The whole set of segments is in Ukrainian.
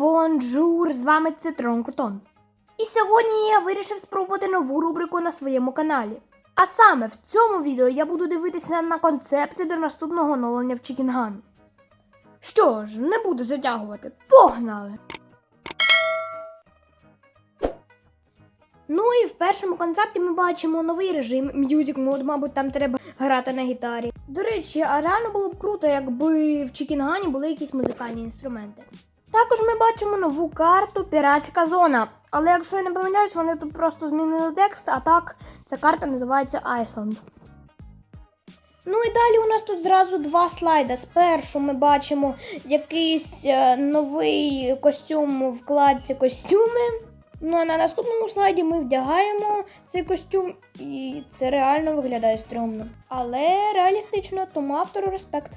бонжур! З вами Цитрон Крутон. І сьогодні я вирішив спробувати нову рубрику на своєму каналі. А саме в цьому відео я буду дивитися на концепти до наступного оновлення в Чікінган. Що ж, не буду затягувати. Погнали! Ну і в першому концепті ми бачимо новий режим Music Mode, мабуть, там треба грати на гітарі. До речі, а реально було б круто, якби в Чікінгані були якісь музикальні інструменти. Також ми бачимо нову карту Піратська зона. Але якщо я не помиляюсь, вони тут просто змінили текст, а так ця карта називається Iceland. Ну і далі у нас тут зразу два слайди. Спершу ми бачимо якийсь е, новий костюм у вкладці костюми. Ну а на наступному слайді ми вдягаємо цей костюм, і це реально виглядає стрьомно. Але реалістично, тому автору респект.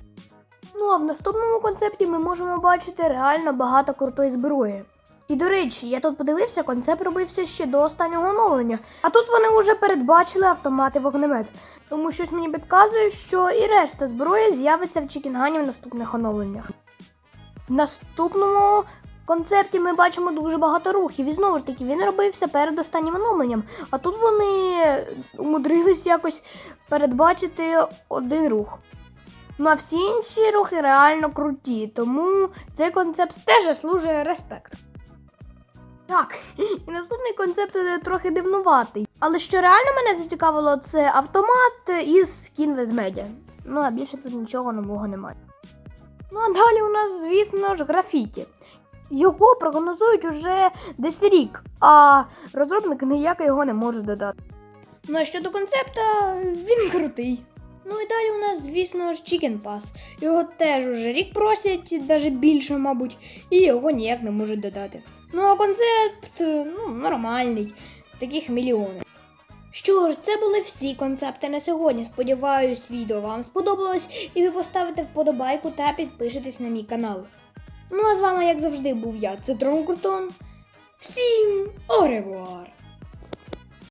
Ну а в наступному концепті ми можемо бачити реально багато крутої зброї. І до речі, я тут подивився, концепт робився ще до останнього оновлення. А тут вони вже передбачили автомати вогнемет. Тому щось мені підказує, що і решта зброї з'явиться в Чікінгані в наступних оновленнях. В наступному концепті ми бачимо дуже багато рухів. І знову ж таки, він робився перед останнім оновленням. А тут вони умудрились якось передбачити один рух. Ну а всі інші рухи реально круті, тому цей концепт теж заслужує респект. Так, і наступний концепт е, трохи дивнуватий. Але що реально мене зацікавило, це автомат із скін ведмедя. Ну а більше тут нічого нового немає. Ну а далі у нас, звісно ж, графіті. Його прогнозують уже десь рік, а розробник ніяк його не може додати. Ну а щодо концепта, він крутий. Ну і далі у нас, звісно ж, Chicken Pass. Його теж уже рік просять, навіть більше, мабуть, і його ніяк не можуть додати. Ну а концепт е, ну, нормальний, таких мільйони. Що ж, це були всі концепти на сьогодні. Сподіваюсь, відео вам сподобалось, і ви поставите вподобайку та підпишетесь на мій канал. Ну а з вами, як завжди, був я, Цитрон Крутон. Всім оревуар!